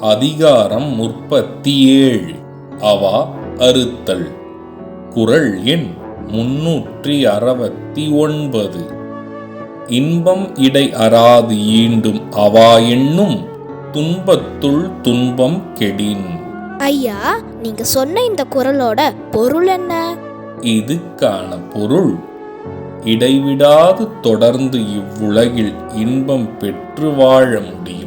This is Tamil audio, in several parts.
அதிகாரம் முப்பத்தி ஏழு அவா அறுத்தல். குரல் எண் முன்னூற்றி அறுபத்தி ஒன்பது இன்பம் இடை அறாது ஈண்டும் அவா எண்ணும் துன்பத்துள் துன்பம் கெடின். ஐயா நீங்க சொன்ன இந்த குரலோட பொருள் என்ன? இதுக்கான பொருள். இடைவிடாது தொடர்ந்து இவ்வுலகில் இன்பம் பெற்று வாழ முடியும்.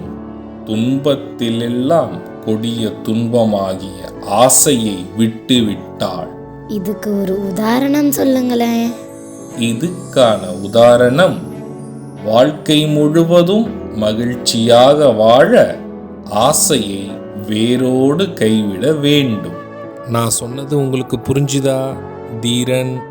துன்பத்திலெல்லாம் கொடிய துன்பமாகிய ஆசையை விட்டுவிட்டாள். இதுக்கு ஒரு உதாரணம் சொல்லுங்களேன். இதுக்கான உதாரணம் வாழ்க்கை முழுவதும் மகிழ்ச்சியாக வாழ ஆசையை வேரோடு கைவிட வேண்டும். நான் சொன்னது உங்களுக்கு புரிஞ்சுதா? தீரன்